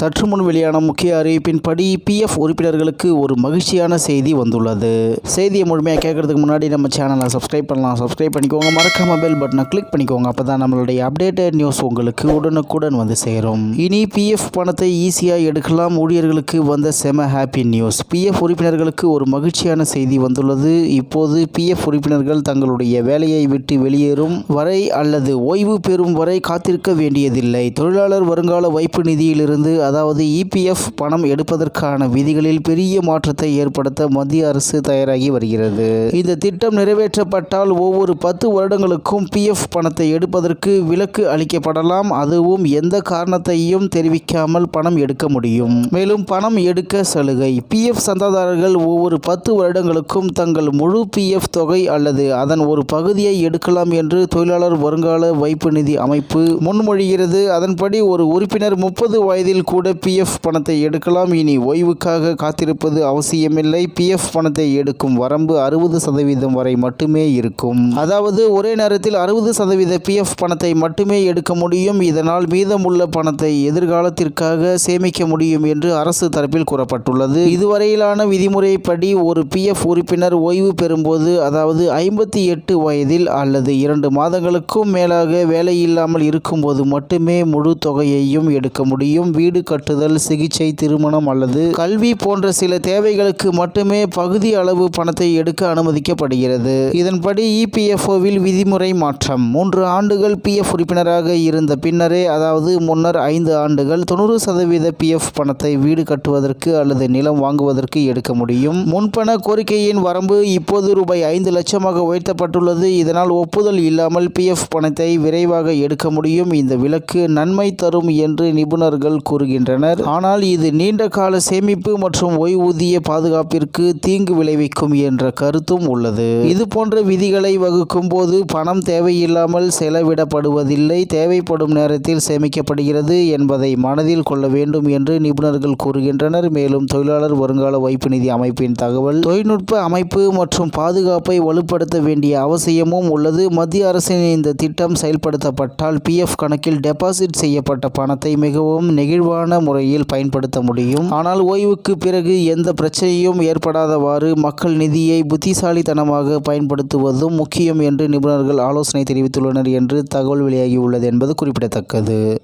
சற்று முன் வெளியான முக்கிய அறிவிப்பின்படி பிஎஃப் உறுப்பினர்களுக்கு ஒரு மகிழ்ச்சியான செய்தி வந்துள்ளது. செய்தியை முழுமையாக கேட்கறதுக்கு முன்னாடி நம்ம சேனலை சப்ஸ்கிரைப் பண்ணலாம். சப்ஸ்கிரைப் பண்ணிக்கோங்க. மறக்காம பெல் பட்டனை கிளிக் பண்ணிக்கோங்க. அப்போ தான் நம்மளுடைய அப்டேட்டட் நியூஸ் உங்களுக்கு உடனுக்குடன் வந்து சேரும். இனி பிஎஃப் பணத்தை ஈஸியாக எடுக்கலாம். ஊழியர்களுக்கு வந்த செம ஹாப்பி நியூஸ் பிஎஃப் உறுப்பினர்களுக்கு ஒரு மகிழ்ச்சியான செய்தி வந்துள்ளது. இப்போது பிஎஃப் உறுப்பினர்கள் தங்களுடைய வேலையை விட்டு வெளியேறும் வரை அல்லது ஓய்வு பெறும் வரை காத்திருக்க வேண்டியதில்லை. தொழிலாளர் வருங்கால வைப்பு நிதியிலிருந்து அதாவது இபிஎஃப் பணம் எடுப்பதற்கான விதிகளில் பெரிய மாற்றத்தை ஏற்படுத்த மத்திய அரசு தயாராகி வருகிறது. இந்த திட்டம் நிறைவேற்றப்பட்டால் ஒவ்வொரு பத்து வருடங்களுக்கும் பிஎஃப் பணத்தை எடுப்பதற்கு விலக்கு அளிக்கப்படலாம். அதுவும் எந்த காரணத்தையும் தெரிவிக்காமல் பணம் எடுக்க முடியும். மேலும் பணம் எடுக்க சலுகை. பிஎஃப் சந்தாதாரர்கள் ஒவ்வொரு பத்து வருடங்களுக்கும் தங்கள் முழு பிஎஃப் தொகை அல்லது அதன் ஒரு பகுதியை எடுக்கலாம் என்று தொழிலாளர் வருங்கால வைப்பு நிதி அமைப்பு முன்மொழிகிறது. அதன்படி ஒரு உறுப்பினர் முப்பது வயதில் கூட பிஎஃப் பணத்தை எடுக்கலாம். இனி ஓய்வுக்காக காத்திருப்பது அவசியமில்லை. பிஎஃப் பணத்தை எடுக்கும் வரம்பு அறுபது சதவீதம் வரை மட்டுமே இருக்கும். அதாவது ஒரே நேரத்தில் அறுபது சதவீத பிஎஃப் பணத்தை மட்டுமே எடுக்க முடியும். இதனால் மீதமுள்ள பணத்தை எதிர்காலத்திற்காக சேமிக்க முடியும் என்று அரசு தரப்பில் கூறப்பட்டுள்ளது. இதுவரையிலான விதிமுறைப்படி ஒரு பிஎஃப் உறுப்பினர் ஓய்வு பெறும்போது அதாவது ஐம்பத்தி எட்டு வயதில் அல்லது இரண்டு மாதங்களுக்கும் மேலாக வேலையில்லாமல் இருக்கும்போது மட்டுமே முழு தொகையையும் எடுக்க முடியும். வீடு கட்டுதல் சிகிச்சை திருமணம் அல்லது கல்வி போன்ற சில தேவைகளுக்கு மட்டுமே பகுதி அளவு பணத்தை எடுக்க அனுமதிக்கப்படுகிறது. இதன்படி இபிஎஃப்ஓவில் விதிமுறை மாற்றம். மூன்று ஆண்டுகள் பிஎஃப் உறுப்பினராக இருந்த பின்னரே அதாவது முன்னர் ஐந்து ஆண்டுகள் தொண்ணூறு சதவீத பிஎஃப் பணத்தை வீடு கட்டுவதற்கு அல்லது நிலம் வாங்குவதற்கு எடுக்க முடியும். முன்பண கோரிக்கையின் வரம்பு இப்போது ரூபாய் ஐந்து லட்சமாக உயர்த்தப்பட்டுள்ளது. இதனால் ஒப்புதல் இல்லாமல் பிஎஃப் பணத்தை விரைவாக எடுக்க முடியும். இந்த விலக்கு நன்மை தரும் என்று நிபுணர்கள் வருகின்றனர் ஆனால் இது நீண்ட கால சேமிப்பு மற்றும் ஓய்வூதிய பாதுகாப்பிற்கு தீங்கு விளைவிக்கும் என்ற கருத்தும் உள்ளது. இது போன்ற விதிகளை வகுக்கும் போது பணம் தேவையில்லாமல் செலவிடப்படுவதில்லை தேவைப்படும் நேரத்தில் சேமிக்கப்படுகிறது என்பதை மனதில் கொள்ள வேண்டும் என்று நிபுணர்கள் கூறுகின்றனர். மேலும் தொழிலாளர் வருங்கால வைப்பு நிதி அமைப்பின் தகவல் தொழில்நுட்ப அமைப்பு மற்றும் பாதுகாப்பை வலுப்படுத்த வேண்டிய அவசியமும் உள்ளது. மத்திய அரசின் இந்த திட்டம் செயல்படுத்தப்பட்டால் பிஎஃப் கணக்கில் டெபாசிட் செய்யப்பட்ட பணத்தை மிகவும் நெகிழ்வான முறையில் பயன்படுத்த முடியும். ஆனால் ஓய்வுக்கு பிறகு எந்த பிரச்சனையும் ஏற்படாதவாறு மக்கள் நிதியை புத்திசாலித்தனமாக பயன்படுத்துவதும் முக்கியம் என்று நிபுணர்கள் ஆலோசனை தெரிவித்துள்ளனர் என்று தகவல் வெளியாகியுள்ளது என்பது குறிப்பிடத்தக்கது.